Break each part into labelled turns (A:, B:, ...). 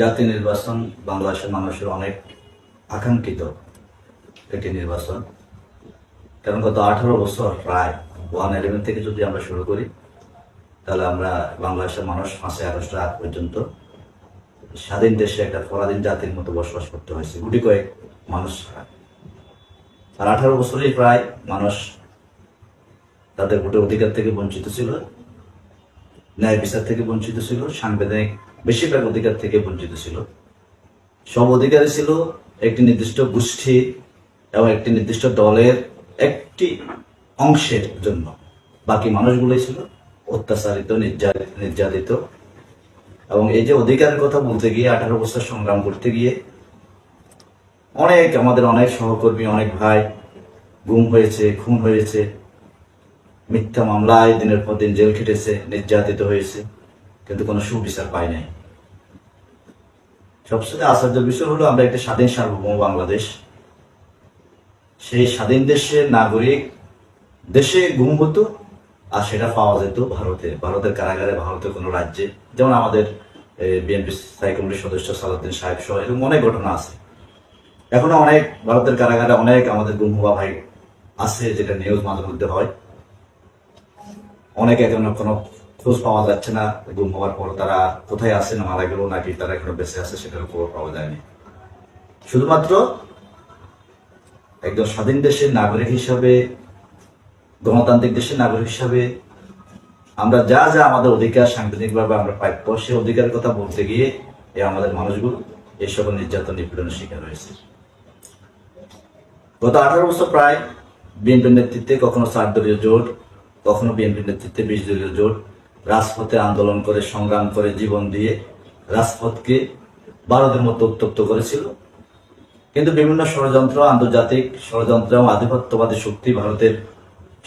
A: জাতীয় নির্বাচন বাংলাদেশের মানুষের অনেক আকাঙ্ক্ষিত একটি নির্বাচন। কারণ গত আঠারো বছর প্রায় ওয়ান ইলেভেন থেকে যদি আমরা শুরু করি, তাহলে আমরা বাংলাদেশের মানুষ পাঁচই আগস্ট আগ পর্যন্ত স্বাধীন দেশে একটা পরাধীন জাতির মতো বসবাস করতে হয়েছে, গুটি কয়েক মানুষ আর আঠারো বছরেই প্রায় মানুষ তাদের ভোটের অধিকার থেকে বঞ্চিত ছিল, ন্যায় বিচার থেকে বঞ্চিত ছিল, সাংবিধানিক বেশিরভাগ অধিকার থেকে বঞ্চিত ছিল। সব অধিকারই ছিল একটি নির্দিষ্ট গোষ্ঠী এবং একটি নির্দিষ্ট দলের একটি অংশের জন্য। বাকি মানুষগুলোই ছিল অত্যাচারিত নির্যাতিত নির্যাতিত। এবং এই যে অধিকারের কথা বলতে গিয়ে, আঠারো বছর সংগ্রাম করতে গিয়ে অনেক আমাদের অনেক সহকর্মী, অনেক ভাই গুম হয়েছে, খুন হয়েছে, মিথ্যা মামলায় দিনের পর দিন জেল খেটেছে, নির্যাতিত হয়েছে, কিন্তু কোনো সুবিচার পায় নাই। সবচেয়ে আশ্চর্য বিষয় হলো, আমরা একটা স্বাধীন সার্বভৌম বাংলাদেশ। সেই স্বাধীন দেশের নাগরিক দেশে গুম হতো আর সেটা পাওয়া যেত ভারতে। ভারতের কারাগারে, ভারতের কোনো রাজ্যে। যেমন আমাদের বিএনপি স্থায়ী কমিটির সদস্য সালাউদ্দিন সাহেব সহ এরকম অনেক ঘটনা আছে। এখনও অনেক ভারতের কারাগারে অনেক আমাদের গুম হওয়া ভাই আছে, যেটা নিউজ মাঝে মধ্যে হয়। অনেক এখনও কোনো খোঁজ পাওয়া যাচ্ছে না, গুম হওয়ার পর তারা কোথায় আছে, না মারা গেল, নাকি তারা এখনও বেঁচে আছে, সেটার খবর পাওয়া যায়নি। শুধুমাত্র একজন স্বাধীন দেশের নাগরিক হিসাবে, গণতান্ত্রিক দেশের নাগরিক হিসাবে আমরা যা যা আমাদের অধিকার সাংবিধানিকভাবে আমরা প্রাপ্য সে অধিকারের কথা বলতে গিয়ে এই আমাদের মানুষগুলো এই সকল নির্যাতন নিপীড়নের শিকার হয়েছে। গত আঠারো বছর প্রায় বিএনপির নেতৃত্বে কখনো চার দলীয় জোট, কখনো বিএনপির নেতৃত্বে বিশ দলীয় জোট রাজপথে আন্দোলন করে, সংগ্রাম করে, জীবন দিয়ে রাজপথকে ভারতের মতো উত্তপ্ত করেছিল। কিন্তু বিভিন্ন ষড়যন্ত্র, আন্তর্জাতিক ষড়যন্ত্র এবং আধিপত্যবাদী শক্তি ভারতের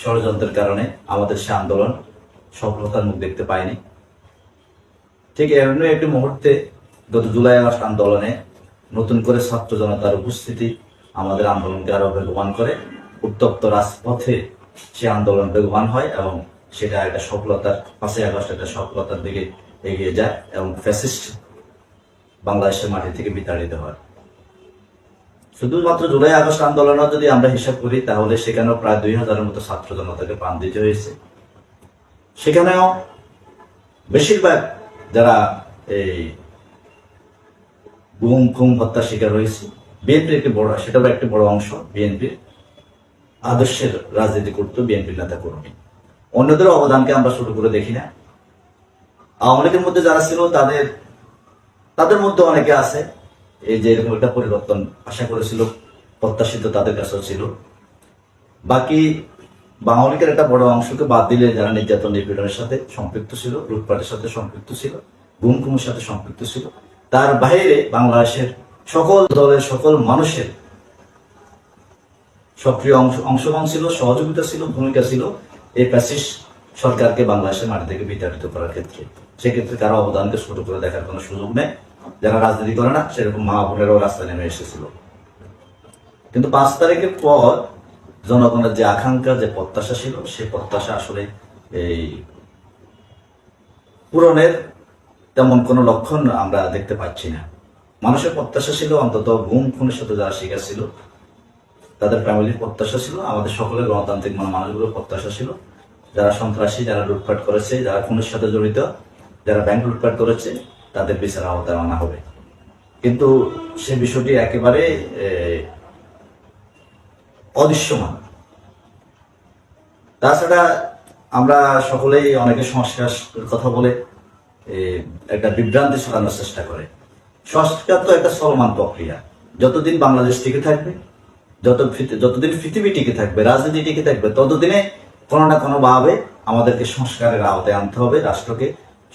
A: ষড়যন্ত্রের কারণে আমাদের সে আন্দোলন সফলতার মুখ দেখতে পায়নি। ঠিক এমন একটি মুহূর্তে গত জুলাই আগস্ট আন্দোলনে নতুন করে ছাত্র জনতার উপস্থিতি আমাদের আন্দোলনকে আরও বেগবান করে। উত্তপ্ত রাজপথে সে আন্দোলন বেগবান হয় এবং সেটা একটা সফলতার, পাঁচই আগস্ট একটা সফলতার দিকে এগিয়ে যায় এবং ফ্যাসিস্ট বাংলাদেশের মাটি থেকে বিতাড়িত হয়। শুধুমাত্র জুলাই আগস্ট আন্দোলনও যদি আমরা হিসাব করি, তাহলে সেখানেও প্রায় দুই হাজারের মতো ছাত্র জনতাকে প্রাণ দিতে হয়েছে। সেখানেও বেশিরভাগ যারা এই গুম খুম হত্যার শিকার হয়েছে, বিএনপির একটি বড় সেটারও একটি বড় অংশ, বিএনপির আদর্শের রাজনীতি করতো বিএনপির নেতা কর্মী অন্যদের অবদানকে আমরা শুরু করে দেখি না। আওয়ামী লীগের মধ্যে যারা ছিল, তাদের তাদের মধ্যে অনেকে আছে। এই যে এরকম একটা পরিবর্তন আশা করেছিল, প্রত্যাশিত তাদের কাছেও ছিল। বাকি বাঙালি একটা বড় অংশকে বাদ দিলে যারা নির্যাতন নিপীড়নের সাথে সম্পৃক্ত ছিল, লুটপাটের সাথে সম্পৃক্ত ছিল গুম খুমের সাথে সম্পৃক্ত ছিল, তার বাইরে বাংলাদেশের সকল দলের সকল মানুষের সক্রিয় অংশ অংশগ্রহণ ছিল, সহযোগিতা ছিল, ভূমিকা ছিল। এই প্যাসিস সরকারকে বাংলাদেশের মাটি থেকে বিতাড়িত করার ক্ষেত্রে, সেক্ষেত্রে কারও অবদানকে ছোট করে দেখার কোনো সুযোগ নেই। যারা রাজনীতি করে না, সেরকম মা রাস্তায় নেমে এসেছিল। কিন্তু পাঁচ তারিখের পর জনগণের যে আকাঙ্ক্ষা, যে প্রত্যাশা ছিল সে প্রত্যাশা আসলে এই পূরণের তেমন কোনো লক্ষণ আমরা দেখতে পাচ্ছি না। মানুষের প্রত্যাশা ছিল অন্তত গুম, খুনের সাথে যারা শিকার ছিল, তাদের ফ্যামিলির প্রত্যাশা ছিল, আমাদের সকলের গণতান্ত্রিক মন মানুষগুলোর প্রত্যাশা ছিল। যারা সন্ত্রাসী, যারা লুটপাট করেছে, যারা খুনের সাথে জড়িত, যারা ব্যাংক লুটপাট করেছে, তাদের বিচার আওতায় আনা হবে। কিন্তু সে বিষয়টি একেবারে অদৃশ্যমান। তাছাড়া আমরা সকলেই অনেকে সংস্কার কথা বলে একটা বিভ্রান্তি ছড়ানোর চেষ্টা করে। সংস্কার তো একটা চলমান প্রক্রিয়া। যতদিন বাংলাদেশ টিকে থাকবে, যত যতদিন পৃথিবী টিকে থাকবে, রাজনীতি টিকে থাকবে, ততদিনে কোনো না কোনো ভাবে আমাদেরকে সংস্কারের আওতায় আনতে হবে, রাষ্ট্রকে,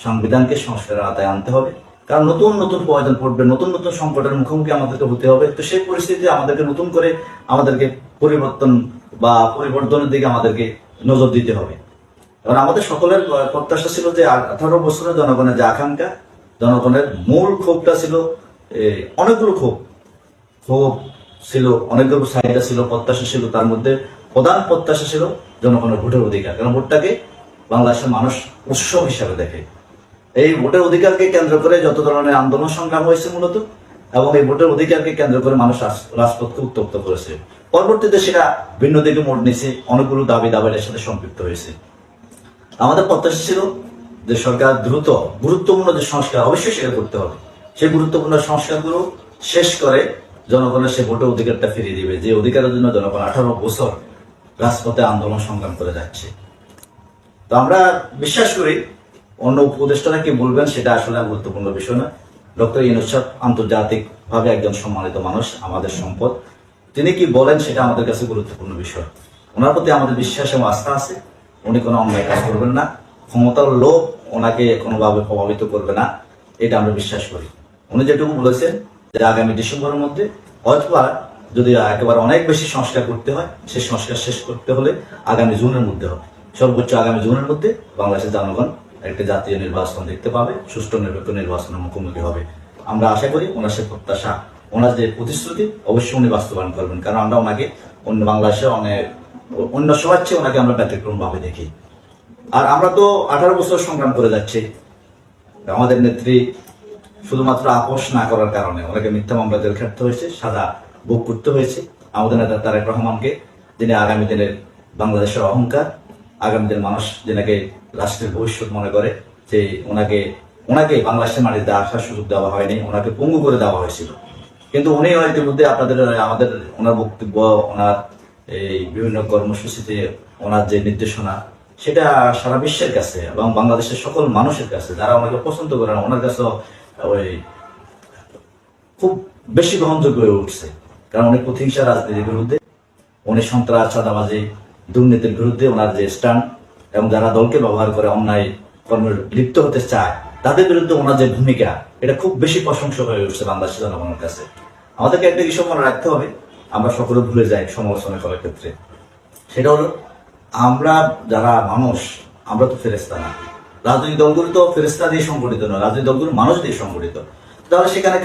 A: সংবিধানকে সংস্কারের আওতায় আনতে হবে। কারণ নতুন নতুন প্রয়োজন পড়বে, নতুন নতুন সংকটের মুখোমুখি আমাদেরকে হতে হবে। তো সেই পরিস্থিতিতে আমাদেরকে নতুন করে আমাদেরকে পরিবর্তন বা পরিবর্তনের দিকে আমাদেরকে নজর দিতে হবে। কারণ আমাদের সকলের প্রত্যাশা ছিল যে আঠারো বছরের জনগণের যে আকাঙ্ক্ষা, জনগণের মূল ক্ষোভটা ছিল অনেকগুলো ক্ষোভ। ক্ষোভ ছিল, অনেকগুলো চাহিদা ছিল, প্রত্যাশা ছিল তার মধ্যে। প্রধান প্রত্যাশা ছিল জনগণের ভোটের অধিকার। কারণ ভোটটাকে বাংলাদেশের মানুষ উৎসব হিসাবে দেখে। এই ভোটের অধিকারকে কেন্দ্র করে যত ধরনের আন্দোলন সংগ্রাম হয়েছে মূলত, এবং এই ভোটের অধিকারকে কেন্দ্র করে মানুষ রাজ- রাজপথকে উত্তপ্ত করেছে। পরবর্তীতে সেটা ভিন্ন দিকে মোড় নিছে অনেকগুলো দাবি দাবির সাথে সম্পৃক্ত হয়েছে। আমাদের প্রত্যাশা ছিল যে সরকার দ্রুত, গুরুত্বপূর্ণ যে সংস্কার, অবশ্যই সেটা করতে হবে। সেই গুরুত্বপূর্ণ সংস্কারগুলো শেষ করে জনগণের সে ভোটের অধিকারটা ফিরিয়ে দিবে। যে অধিকারের জন্য জনগণ আঠারো বছর রাজপথে আন্দোলন সংগ্রাম করে যাচ্ছে। তো আমরা বিশ্বাস করি, অন্য উপদেষ্টারা কি বলবেন সেটা আসলে গুরুত্বপূর্ণ বিষয় না। ডক্টর সাহেব আন্তর্জাতিক ভাবে একজন সম্মানিত মানুষ, আমাদের সম্পদ। তিনি কি বলেন সেটা আমাদের কাছে গুরুত্বপূর্ণ বিষয়। ওনার প্রতি আমাদের বিশ্বাস এবং আস্থা আছে। উনি কোনো অন্যায় কাজ করবেন না। ক্ষমতার লোভ ওনাকে কোনোভাবে প্রভাবিত করবে না। এটা আমরা বিশ্বাস করি। উনি যেটুকু বলেছেন যে আগামী ডিসেম্বরের মধ্যে অথবা যদি একেবারে অনেক বেশি সংস্কার করতে হয় সেই সংস্কার শেষ করতে হলে আগামী জুনের মধ্যে হবে। সর্বোচ্চ আগামী জুনের মধ্যে বাংলাদেশের জনগণ একটা জাতীয় নির্বাচন দেখতে পাবে, সুষ্ঠু নিরপেক্ষ নির্বাচনের মুখোমুখি হবে। আমরা আশা করি ওনার সে প্রত্যাশা, ওনার যে প্রতিশ্রুতি অবশ্যই উনি বাস্তবায়ন করবেন। কারণ আমরা ওনাকে অন্য বাংলাদেশে অনেক অন্য সবার চেয়ে ওনাকে আমরা ব্যতিক্রম ভাবে দেখি। আর আমরা তো আঠারো বছর সংগ্রাম করে যাচ্ছি। আমাদের নেত্রী শুধুমাত্র আপোষ না করার কারণে ওনাকে মিথ্যা মামলা জেল খাটতে হয়েছে সাদা ভোগ করতে হয়েছে। আমাদের নেতা তারেক রহমানকে, যিনি আগামী দিনের বাংলাদেশের অহংকার, আগামী দিনের মানুষ যেনাকে রাষ্ট্রের ভবিষ্যৎ মনে করে, যে ওনাকে ওনাকে বাংলাদেশের মাটিতে আসার সুযোগ দেওয়া হয়নি, ওনাকে পঙ্গু করে দেওয়া হয়েছিল। কিন্তু উনি ইতিমধ্যে আপনাদের, আমাদের ওনার বক্তব্য, ওনার এই বিভিন্ন কর্মসূচিতে ওনার যে নির্দেশনা, সেটা সারা বিশ্বের কাছে এবং বাংলাদেশের সকল মানুষের কাছে, যারা ওনাকে পছন্দ করেন, ওনার কাছে ওই খুব বেশি গ্রহণযোগ্য হয়ে উঠছে। কারণ উনি প্রতিহিংসা রাজনীতির বিরুদ্ধে উনি সন্ত্রাস, চাঁদাবাজি, দুর্নীতির বিরুদ্ধে ওনার যে স্ট্যান্ড এবং যারা দলকে ব্যবহার করে অন্যায় কর্মে লিপ্ত হতে চায়, তাদের বিরুদ্ধে ওনার যে ভূমিকা, এটা খুব বেশি প্রশংসা হয়ে উঠছে বাংলাদেশের জনগণের কাছে। আমাদেরকে একটা বিষয় মনে রাখতে হবে, আমরা সকলে ভুলে যাই সমালোচনা করার ক্ষেত্রে। সেটা হলো, আমরা যারা মানুষ, আমরা তো ফেরেস্তা না। রাজনৈতিক দলগুলো তো ফেরেস্তা দিয়ে সংগঠিত নয়, রাজনৈতিক দলগুলো মানুষ দিয়ে সংগঠিত। তাহলে সেখানে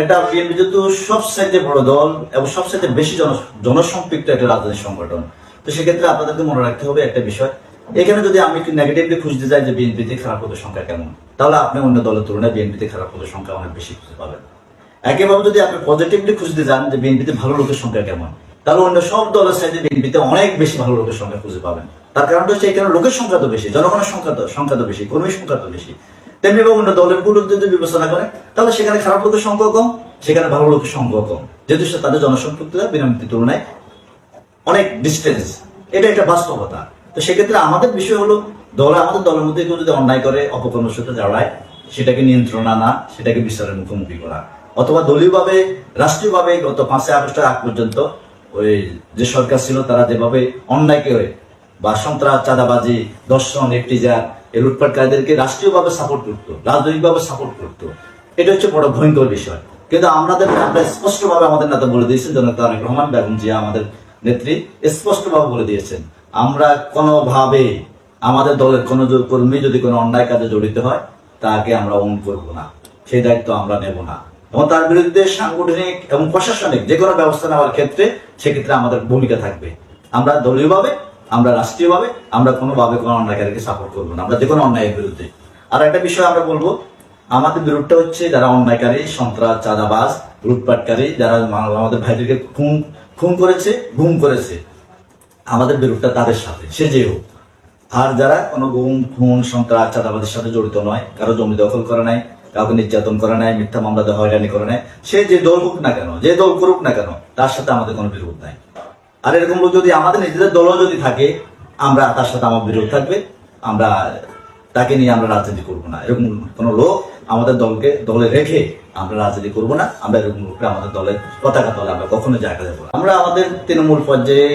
A: একটা বিএনপি যেহেতু সবচাইতে বড় দল এবং সবচাইতে বেশি জনসম্পৃক্ত একটা রাজনৈতিক সংগঠন, তো সেক্ষেত্রে আপনাদেরকে মনে রাখতে হবে একটা বিষয়। এখানে যদি আমি একটু নেগেটিভলি খুঁজতে যাই যে বিএনপিতে খারাপ পদের সংখ্যা কেমন, তাহলে আপনি অন্য দলের তুলনায় বিএনপিতে খারাপ পদের সংখ্যা অনেক বেশি খুঁজে পাবেন। একেভাবে যদি আপনি পজিটিভলি খুঁজতে যান যে বিএনপিতে ভালো লোকের সংখ্যা কেমন, তাহলে অন্য সব দলের সাইডে বিএনপিতে অনেক বেশি ভালো লোকের সংখ্যা খুঁজে পাবেন। তার কারণটা হচ্ছে এখানে লোকের সংখ্যা তো বেশি, জনগণের সংখ্যা তো সংখ্যা তো বেশি, কর্মীর সংখ্যা তো বেশি। তেমনি বা অন্য দলেরগুলো যদি বিবেচনা করে, তাহলে সেখানে খারাপ লোকের সংখ্যা কম, সেখানে ভালো লোকের সংখ্যা কম। যেহেতু সে তাদের জনসম্পৃক্ততা বিনামূর্তির তুলনায় অনেক ডিস্টেন্স এটা একটা বাস্তবতা। তো সেক্ষেত্রে আমাদের বিষয় হলো, দল আমাদের দলের মধ্যে কেউ যদি অন্যায় করে, অপকর্মের সাথে জড়ায়, সেটাকে নিয়ন্ত্রণ আনা, সেটাকে বিচারের মুখোমুখি করা। অথবা দলীয়ভাবে, রাষ্ট্রীয়ভাবে গত পাঁচই আগস্টের আগ পর্যন্ত ওই যে সরকার ছিল, তারা যেভাবে অন্যায় অন্যায়কে বা সন্ত্রাস, চাঁদাবাজি দর্শন একটিজার এই লুটপাটকারীদেরকে রাষ্ট্রীয়ভাবে সাপোর্ট করতো, রাজনৈতিকভাবে সাপোর্ট করতো। এটা হচ্ছে বড় ভয়ঙ্কর বিষয়। কিন্তু আমাদের আমরা স্পষ্টভাবে আমাদের নেতা বলে দিয়েছেন জনক তারেক রহমান বেগম জিয়া আমাদের নেত্রী, স্পষ্টভাবে বলে দিয়েছেন, আমরা কোনোভাবে আমাদের দলের কোনো কর্মী যদি কোনো অন্যায় কাজে জড়িত হয়, তাকে আমরা অন করব না। সেই দায়িত্ব আমরা নেব না। এবং তার বিরুদ্ধে সাংগঠনিক এবং প্রশাসনিক যে কোনো ব্যবস্থা নেওয়ার ক্ষেত্রে সেক্ষেত্রে আমাদের ভূমিকা থাকবে। আমরা দলীয়ভাবে আমরা রাষ্ট্রীয়ভাবে, আমরা কোনোভাবে কোনো অন্যায়কারীকে সাপোর্ট করব না। আমরা যে কোনো অন্যায়ের বিরুদ্ধে। আর একটা বিষয় আমরা বলব, আমাদের বিরুদ্ধে হচ্ছে যারা অন্যায়কারী, সন্ত্রাস, চাঁদাবাজ, লুটপাটকারী, যারা আমাদের ভাইদেরকে খুন খুন করেছে, গুম করেছে, আমাদের বিরুদ্ধে তাদের সাথে, সে যে হোক। আর যারা কোনো গুম, খুন, সন্ত্রাস চাঁদাবাদের সাথে জড়িত নয়, কারও জমি দখল করে নাই, কাউকে নির্যাতন করে নাই, মিথ্যা মামলা হয়রানি করে নাই, সে যে দল হোক না কেন, যে দল করুক না কেন, তার সাথে আমাদের কোনো বিরোধ নাই। আর এরকম লোক যদি আমাদের নিজেদের দলও যদি থাকে, আমরা তার সাথে আমার বিরোধ থাকবে, আমরা তাকে নিয়ে আমরা রাজনীতি করব না। এরকম কোনো লোক আমাদের দলকে, দলে রেখে আমরা রাজনীতি করব না, আমরা এরকম লোককে আমাদের দলের পতাকা দলে আমরা কখনো জায়গা দেবো আমরা আমাদের তৃণমূল পর্যায়ে,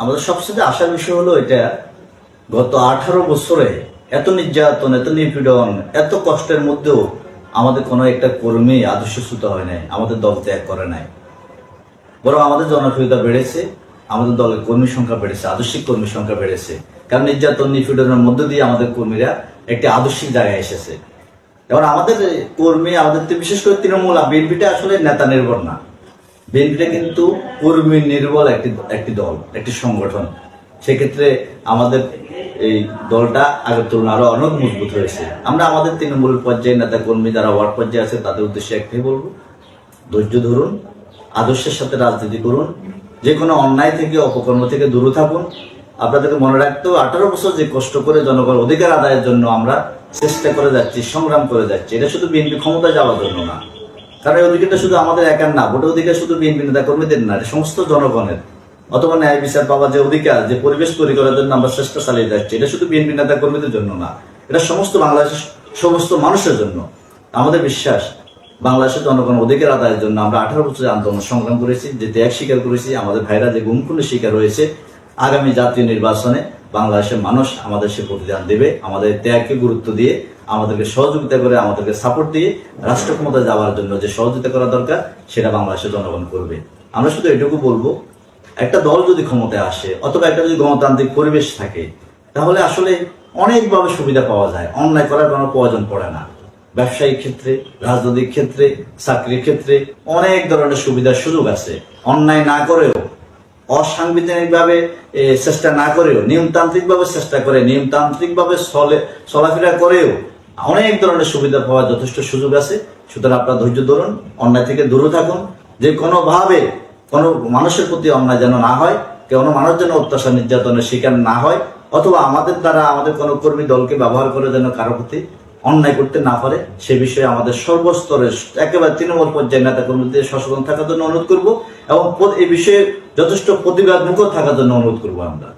A: আমাদের সবচেয়ে আসার বিষয় হলো এটা, গত আঠারো বছরে এত নির্যাতন, এত নিপীড়ন, এত কষ্টের মধ্যেও আমাদের কোনো একটা কর্মী আদর্শ আদর্শচ্যুত হয় নাই, আমাদের দল ত্যাগ করে নাই। বরং আমাদের জনপ্রিয়তা বেড়েছে। আমাদের দলের কর্মী সংখ্যা বেড়েছে, আদর্শিক কর্মী সংখ্যা বেড়েছে। কারণ নির্যাতন, নিপীড়নের মধ্য দিয়ে আমাদের কর্মীরা একটি আদর্শিক জায়গায় এসেছে। এবার আমাদের কর্মী, আমাদের বিশেষ করে তৃণমূল বিএনপিটা আসলে নেতা নির্ভর না। বিএনপিটা কিন্তু কর্মী নির্ভর একটি একটি দল, একটি সংগঠন। সেক্ষেত্রে আমাদের এই দলটা আগের তুলনায় আরও অনেক মজবুত হয়েছে। আমরা আমাদের তৃণমূল পর্যায়ে নেতা কর্মী যারা ওয়ার্ড পর্যায়ে আছে, তাদের উদ্দেশ্যে একটাই বলব, ধৈর্য ধরুন, আদর্শের সাথে রাজনীতি করুন যে কোনো অন্যায় থেকে অপকর্ম থেকে দূরে থাকুন। আপনাদেরকে মনে রাখতে হবে, আঠারো বছর যে কষ্ট করে জনগণ অধিকার আদায়ের জন্য আমরা চেষ্টা করে যাচ্ছি সংগ্রাম করে যাচ্ছি এটা শুধু বিএনপি ক্ষমতায় যাওয়ার জন্য না। কারণ এই অধিকারটা শুধু আমাদের একার না ভোটের অধিকার শুধু বিএনপি নেতা কর্মীদের না সমস্ত জনগণের। অথবা ন্যায় বিচার পাওয়ার যে অধিকার যে পরিবেশ তৈরি করার জন্য আমরা চেষ্টা চালিয়ে যাচ্ছি এটা শুধু বিএনপি নেতা কর্মীদের জন্য না এটা সমস্ত বাংলাদেশের সমস্ত মানুষের জন্য। আমাদের বিশ্বাস বাংলাদেশের জনগণ অধিকার আদায়ের জন্য আমরা আঠারো বছরের আন্দোলন সংগ্রাম করেছি, যে ত্যাগ স্বীকার করেছি, আমাদের ভাইরা যে গুমখুনের শিকার হয়েছে, আগামী জাতীয় নির্বাচনে বাংলাদেশের মানুষ আমাদের সে প্রতিদান দেবে, আমাদের ত্যাগকে গুরুত্ব দিয়ে, আমাদেরকে সহযোগিতা করে, আমাদেরকে সাপোর্ট দিয়ে রাষ্ট্র ক্ষমতায় যাওয়ার জন্য যে সহযোগিতা করা দরকার, সেটা বাংলাদেশের জনগণ করবে। আমরা শুধু এটুকু বলব, একটা দল যদি ক্ষমতায় আসে, অথবা একটা যদি গণতান্ত্রিক পরিবেশ থাকে, তাহলে আসলে অনেকভাবে সুবিধা পাওয়া যায়, অন্যায় করার কোনো প্রয়োজন পড়ে না। ব্যবসায়িক ক্ষেত্রে, রাজনৈতিক ক্ষেত্রে, চাকরির ক্ষেত্রে অনেক ধরনের সুবিধার সুযোগ আছে। অন্যায় না করেও অসাংবিধানিক ভাবে চেষ্টা না করেও নিয়মতান্ত্রিক ভাবে চেষ্টা করে নিয়মতান্ত্রিক ভাবে চলে, চলাফেরা করেও অনেক ধরনের সুবিধা পাওয়ার যথেষ্ট সুযোগ আছে। সুতরাং আপনার ধৈর্য ধরুন, অন্যায় থেকে দূরে থাকুন। যে কোনোভাবে কোনো মানুষের প্রতি অন্যায় যেন না হয়, কোনো মানুষ যেন অত্যাচার নির্যাতনের শিকার না হয়, অথবা আমাদের দ্বারা আমাদের কোনো কর্মী দলকে ব্যবহার করে যেন কারও প্রতি অন্যায় করতে না পারে, সে বিষয়ে আমাদের সর্বস্তরে একেবারে তৃণমূল পর্যায়ের নেতা কর্মীদের সচেতন থাকার জন্য অনুরোধ করব এবং এই বিষয়ে যথেষ্ট প্রতিবাদ মুখ থাকার জন্য অনুরোধ করব আমরা।